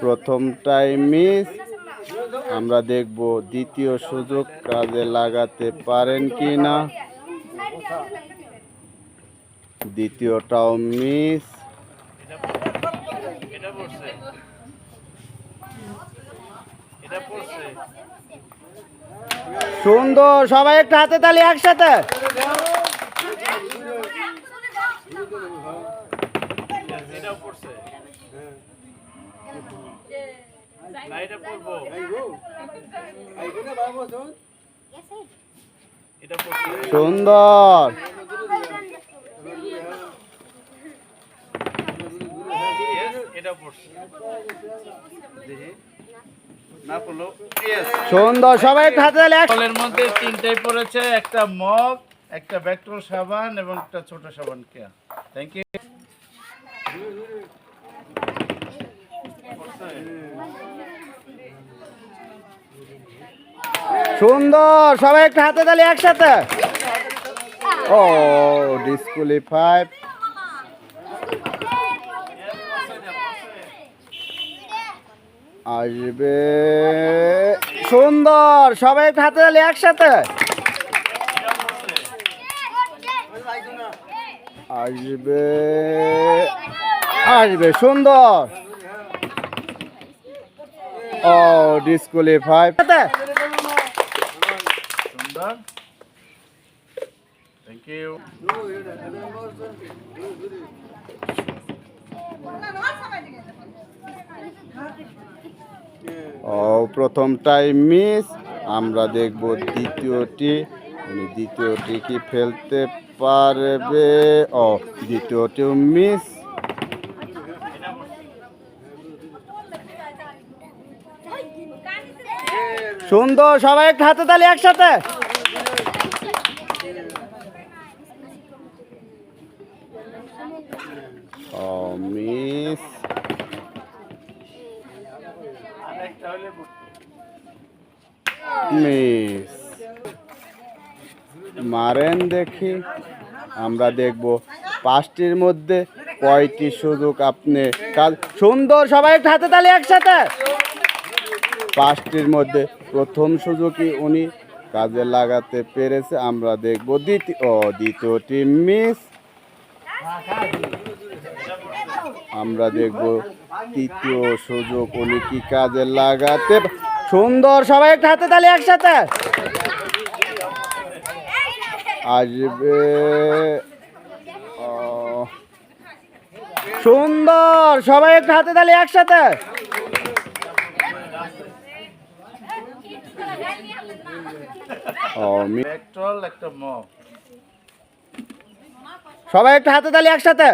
প্রথমটাই miss আমরা দেখব দ্বিতীয় সুযোগ কাজে লাগাতে পারেন কি না দ্বিতীয়টাও মিস সুন্দর, সবাই একটা হাতে তালি একসাথে। পড়ব সুন্দর। Yes, এটা পড়ছে দেখি। না পড়ল। ইয়েস সুন্দর সবাই হাতে ফলের মধ্যে তিনটাই পড়েছে একটা মগ একটা ব্যাকট্রল সাবান এবং একটা ছোট সাবান কেয়া। থ্যাংক ইউ সুন্দর, সবাই একটা হাতে তালি একসাথে। ও ডিসকুলিফাই আসবে। সুন্দর, সবাই একটা হাতে তালি একসাথে। আসবে। আসবে, সুন্দর। ও ডিসকুলিফাই সুন্দর থ্যাংক ইউ ও প্রথমটাই মিস আমরা দেখব দ্বিতীয়টি। উনি দ্বিতীয়টি কি ফেলতে পারবে? ও, দ্বিতীয়টিও মিস সুন্দর, সবাই হাতে তালি একসাথে। ও মিস মিস মারেন দেখি। আমরা দেখব পাঁচটির মধ্যে কয়টি সুযোগ আপনি কাজ সুন্দর, সবাই হাতে তালি একসাথে। পাঁচটির মধ্যে প্রথম সুযোগই উনি কাজে লাগাতে পেরেছে। আমরা দেখব দ্বিতীয় দ্বিতীয়টি মিস আমরা দেখব তৃতীয় সুযোগ উনি কি কাজে লাগাতে সুন্দর, সবাই একটা হাতে তালি একসাথে। আসবে সুন্দর, সবাই একটা হাতে তালি একসাথে। একটা মগ। সবাই একটা হাতে তালি একসাথে।